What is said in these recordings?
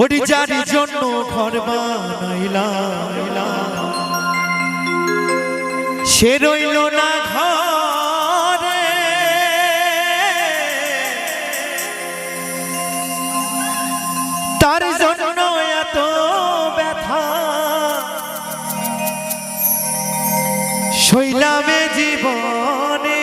ওটি যার জন্য ঘর বানাইলাম। সে রইল না ঘরে। তার জন্য এত ব্যথা। শৈলামে জীবনে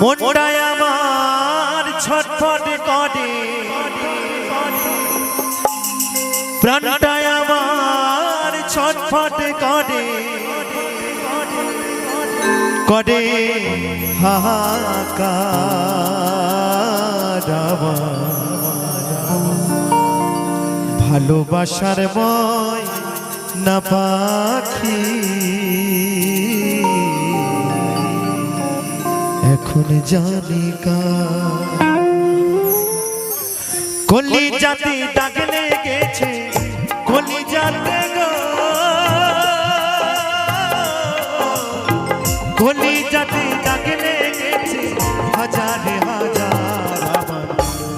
মনটায় ছটফট করে। প্রাণটায় আমার ছটফট করে। করে হাহাকার। ভালোবাসার ময় না পাখি। এখন জানি কলি জাতি দাগ লেগেছে কলি জাতে কলি জাতি দাগ লেগেছে, হাজারে হাজার আমার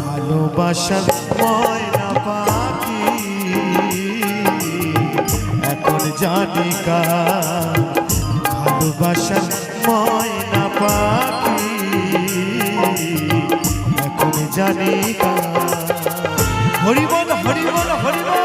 ভালোবাসার ময়না পাখি। এখন জানি ভালোবাসার ময়না পাখি। এখন জানি হরিবল হরিবল হরিবল।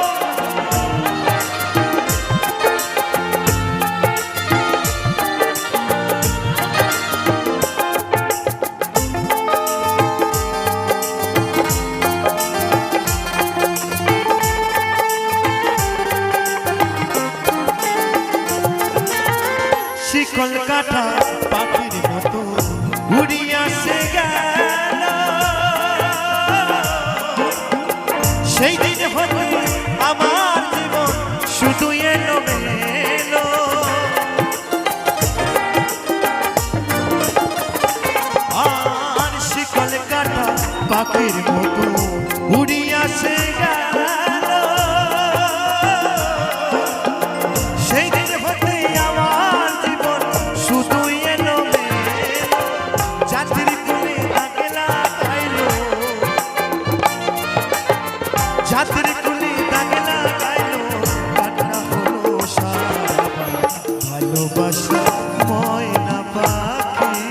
শিকল ভালোবাসা ময়না পাখি।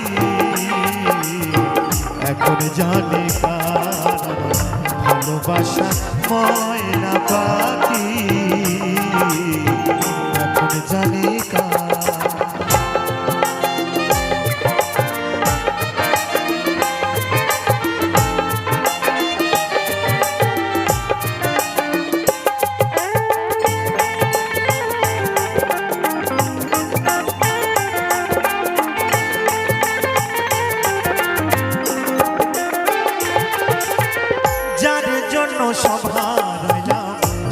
জানি ভালোবাসা ময়না পাখি।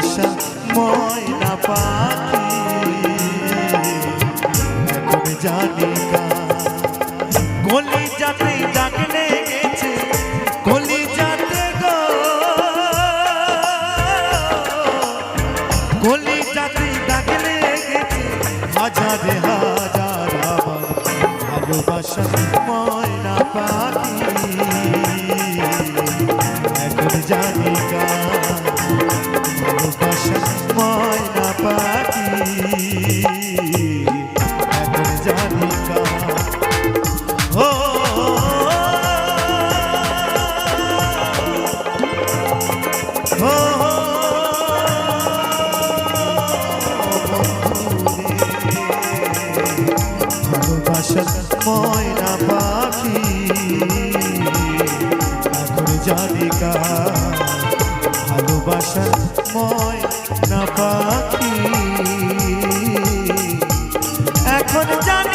ভালোবাসা ময়না পাখি জানি গলি যাতে ডাকলে গেছে গলি যাতে গো। গলি যাতে ডাকলে গেছে, হাজারে হাজার ভালোবাসা ময়না পাখি ময়না পাখি। এখন জানি ও। ময়না ময়না পাখি। এখন জানি